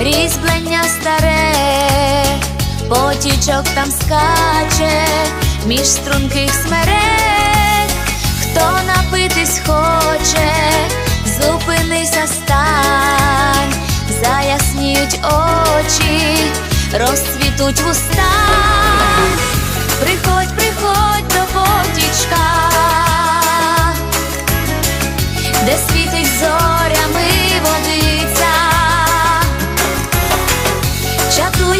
різьблення старе, потічок там скаче, між струнких смерек, хто напитись хоче, зупинися стань, заясніють очі, розцвітуть вуста, приходь, приходь до потічка, де світить зорі